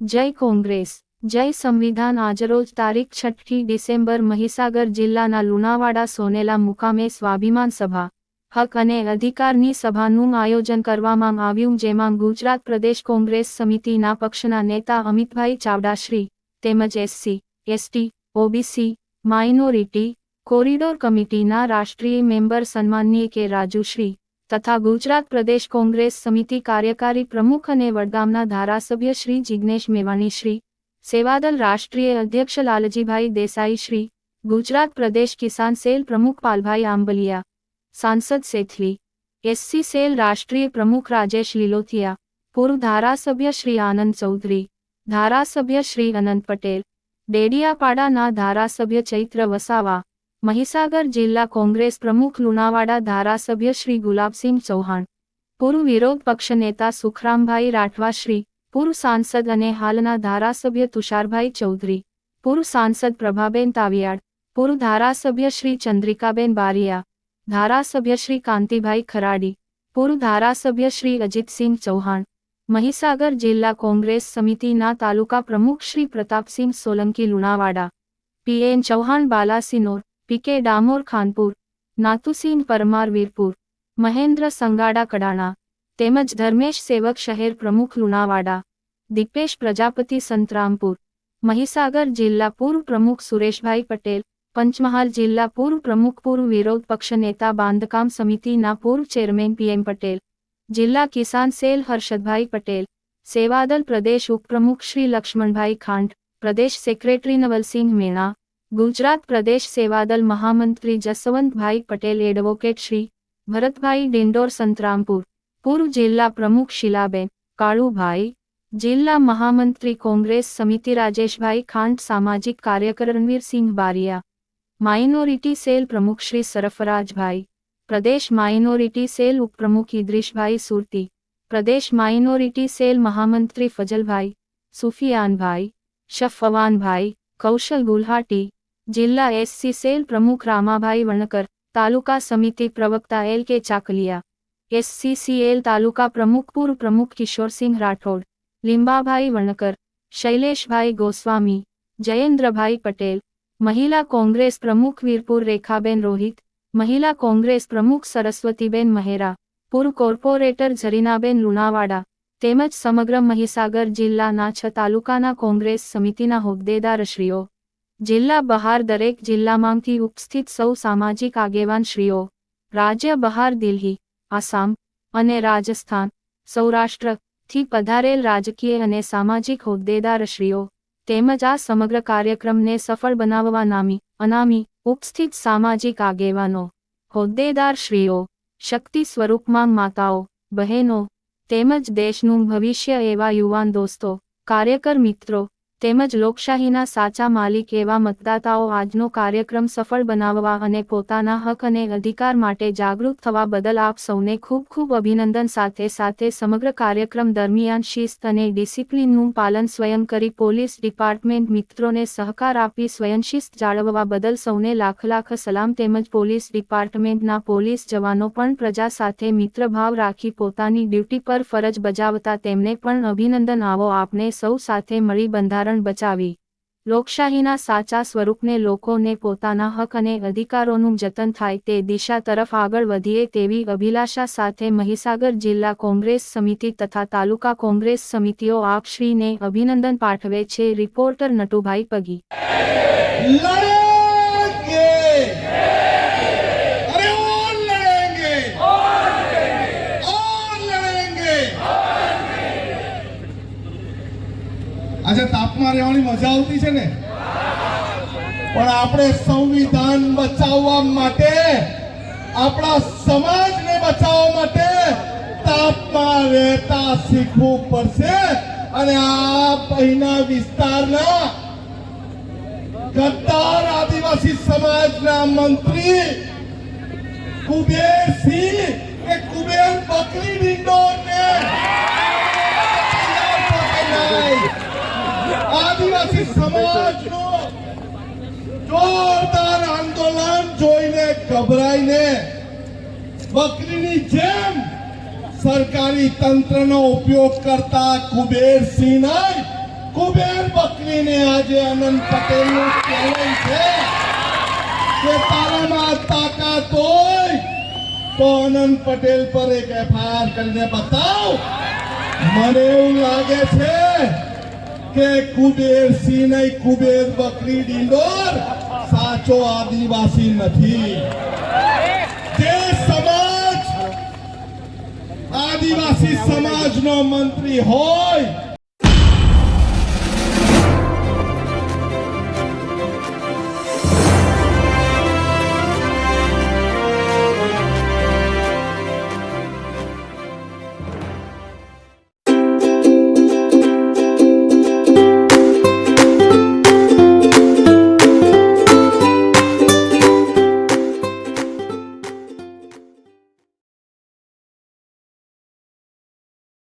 જય કોંગ્રેસ, જય સંવિધાન આજરોજ તારીખ છઠ્ઠી ડિસેમ્બર મહીસાગર જિલ્લાના લુણાવાડા સોનેલા મુકામે સ્વાભિમાન સભા. હક અને અધિકારની સભાનું આયોજન કરવામાં આવ્યું જેમાં ગુજરાત પ્રદેશ કોંગ્રેસ સમિતિના પક્ષના નેતા અમિતભાઈ ચાવડાશ્રી તેમજ SC, ST, OBC, minority, corridor કમિટીના રાષ્ટ્રીય મેમ્બર સન્માનીય કે રાજુશ્રી તથા ગુજરાત પ્રદેશ કોંગ્રેસ સમિતિ કાર્યકારી પ્રમુખ અને વડગામના ધારાસભ્ય શ્રી જિજ્ઞેશ મેવાણી શ્રી, સેવાદલ રાષ્ટ્રીય અધ્યક્ષ લાલજીભાઈ દેસાઈ શ્રી, ગુજરાત પ્રદેશ કિસાન સેલ પ્રમુખ પાલભાઈ આંબલિયા, સાંસદ સેથલી એસસી સેલ રાષ્ટ્રીય પ્રમુખ રાજેશ લીલોથિયા, પૂર્વ ધારાસભ્ય શ્રી આનંદ ચૌધરી, ધારાસભ્ય શ્રી અનંત પટેલ, ડેડિયાપાડાના ધારાસભ્ય ચૈત્ર વસાવા મહીસાગર જિલ્લા કોંગ્રેસ પ્રમુખ લુણાવાડા ધારાસભ્ય શ્રી ગુલાબસિંહ ચૌહાણ, પૂર્વ વિરોધ પક્ષ નેતા સુખરામભાઈ રાઠવા શ્રી, પૂર્વ સાંસદ અને હાલના ધારાસભ્ય તુષારભાઈ ચૌધરી, પૂર્વ સાંસદ પ્રભાબેન તાવિયાડ પૂર્વ ધારાસભ્ય શ્રી ચંદ્રિકાબેન બારિયા, ધારાસભ્ય શ્રી કાંતિભાઈ ખરાડી, પૂર્વ ધારાસભ્ય શ્રી અજીતસિંહ ચૌહાણ, મહીસાગર જિલ્લા કોંગ્રેસ સમિતિના તાલુકા પ્રમુખ શ્રી પ્રતાપસિંહ સોલંકી લુણાવાડા પીએન ચૌહાણ બાલાસિનોર પીકે ડામોર ખાનપુર નાતુસીન પરમાર વીરપુર મહેન્દ્ર સંગાડા કડાણા તેમજ ધર્મેશ સેવક શહેર પ્રમુખ લુણાવાડા દિપેશ પ્રજાપતિ સંતરામપુર, મહીસાગર જિલ્લા પૂર્વ પ્રમુખ સુરેશભાઈ પટેલ, પંચમહાલ જિલ્લા પૂર્વ પ્રમુખ પૂર્વ વિરોધ પક્ષ નેતા બાંધકામ સમિતિના પૂર્વ ચેરમેન પીએમ પટેલ, જિલ્લા કિસાન સેલ હર્ષદભાઈ પટેલ, સેવાદલ પ્રદેશ ઉપપ્રમુખ શ્રી લક્ષ્મણભાઈ ખાંડ, પ્રદેશ સેક્રેટરી નવલસિંહ મેણા ગુજરાત પ્રદેશ સેવાદલ મહામંત્રી જસવંતભાઈ પટેલ એડવોકેટ શ્રી ભરતભાઈ ડિંડોર સંતરામપુર, પૂર્વ જિલ્લા પ્રમુખ શિલાબેન, કાળુભાઈ, જિલ્લા મહામંત્રી કોંગ્રેસ સમિતિ રાજેશભાઈ ખાંડ સામાજિક કાર્યકર રણવીરસિંહ બારિયા, માઇનોરિટી સેલ પ્રમુખ શ્રી સરફરાજભાઈ, પ્રદેશ માઇનોરિટી સેલ ઉપપ્રમુખ ઇદ્રીશભાઈ સુરતી, પ્રદેશ માઇનોરિટી સેલ મહામંત્રી ફજલભાઈ સુફિયાનભાઈ શફવાનભાઈ કૌશલ ગુલ્હાટી જિલ્લા એસસી સેલ પ્રમુખ રામાભાઈ વણકર, તાલુકા સમિતિ પ્રવક્તા એલ કે ચાકલિયા એસસીસીએલ તાલુકા પ્રમુખ પૂર્વ પ્રમુખ કિશોરસિંહ રાઠોડ, લીંબાભાઈ વણકર, શૈલેષભાઈ ગોસ્વામી, જયેન્દ્રભાઈ પટેલ, મહિલા કોંગ્રેસ પ્રમુખ વીરપુર રેખાબેન રોહિત, મહિલા કોંગ્રેસ પ્રમુખ સરસ્વતીબેન મહેરા પૂર્વ કોર્પોરેટર ઝરીનાબેન લુણાવાડા, તેમજ સમગ્ર મહીસાગર જિલ્લાના છ તાલુકાના કોંગ્રેસ સમિતિના હોદ્દેદારશ્રીઓ. જિલ્લા બહાર દરેક જિલ્લામાંથી ઉપસ્થિત સૌ સામાજિક આગેવાનશ્રીઓ રાજ્ય બહાર દિલ્હી, આસામ અને રાજસ્થાન સૌરાષ્ટ્રથી પધારેલ રાજકીય અને સામાજિક હોદ્દેદારશ્રીઓ તેમજ આ સમગ્ર કાર્યક્રમને સફળ બનાવવા નામી, અનામી, ઉપસ્થિત સામાજિક આગેવાનો હોદ્દેદારશ્રીઓ શક્તિ સ્વરૂપમાં માતાઓ, બહેનો, તેમજ દેશનું ભવિષ્ય એવા યુવાન દોસ્તો, કાર્યકર મિત્રો તેમજ લોકશાહીના સાચા માલિક એવા મતદાતાઓ આજનો કાર્યક્રમ સફળ બનાવવા અને પોતાના હક અને અધિકાર માટે જાગૃત થવા બદલ આપ સૌને ખૂબ ખૂબ અભિનંદન. સાથે સાથે સમગ્ર કાર્યક્રમ દરમિયાન શિસ્ત અને ડિસિપ્લિનનું પાલન સ્વયં કરી પોલીસ ડિપાર્ટમેન્ટ મિત્રોને સહકાર આપી સ્વયંશિસ્ત જાળવવા બદલ સૌને લાખ લાખ સલામ. તેમજ પોલીસ ડિપાર્ટમેન્ટના પોલીસ જવાનો પણ પ્રજા સાથે મિત્રભાવ રાખી પોતાની ડ્યુટી પર ફરજ બજાવતા તેમને પણ અભિનંદન. આવો આપને સૌ સાથે મળી બંધારણ બચાવી. લોકશાહીના સાચા સ્વરૂપને લોકોને પોતાના હક અને અધિકારોનું જતન થાય તે દિશા તરફ આગળ વધીએ તેવી અભિલાષા સાથે મહીસાગર જિલ્લા કોંગ્રેસ સમિતિ તથા તાલુકા કોંગ્રેસ સમિતિઓ આપશ્રીને અભિનંદન પાઠવે છે. રિપોર્ટર નટુભાઈ પગી. આજે તાપમાં રહેવાની મજા આવતી છે ને? પણ આપણે સંવિધાન બચાવવા માટે, આપણા સમાજને બચાવવા માટે તાપમાં રહેતા શીખવું પડશે. અને આ અહીંના વિસ્તારના ગદ્દાર આદિવાસી સમાજના મંત્રી કુબેરસિંહ કે કુબેર બકરી ડિંડોરને આદિવાસી સમાજનો જોરદાર આંદોલન જોઈને ગભરાઈને બકરીની જેમ સરકારી તંત્રનો ઉપયોગ કરતા કુબેર સિંહ કુબેર બકરીને આજે અનંત પટેલનું ચેલેન્જ છે કે તારામાં તાકાત હોય તો અનંત પટેલ પર એક એફઆઈઆર કરીને બતાવ. મને એવું લાગે છે કે કુબેર સિંહ નહીં કુબેર બકરી ડિંડોર? સાચો આદિવાસી નથી. જે સમાજ, આદિવાસી સમાજનો મંત્રી હોય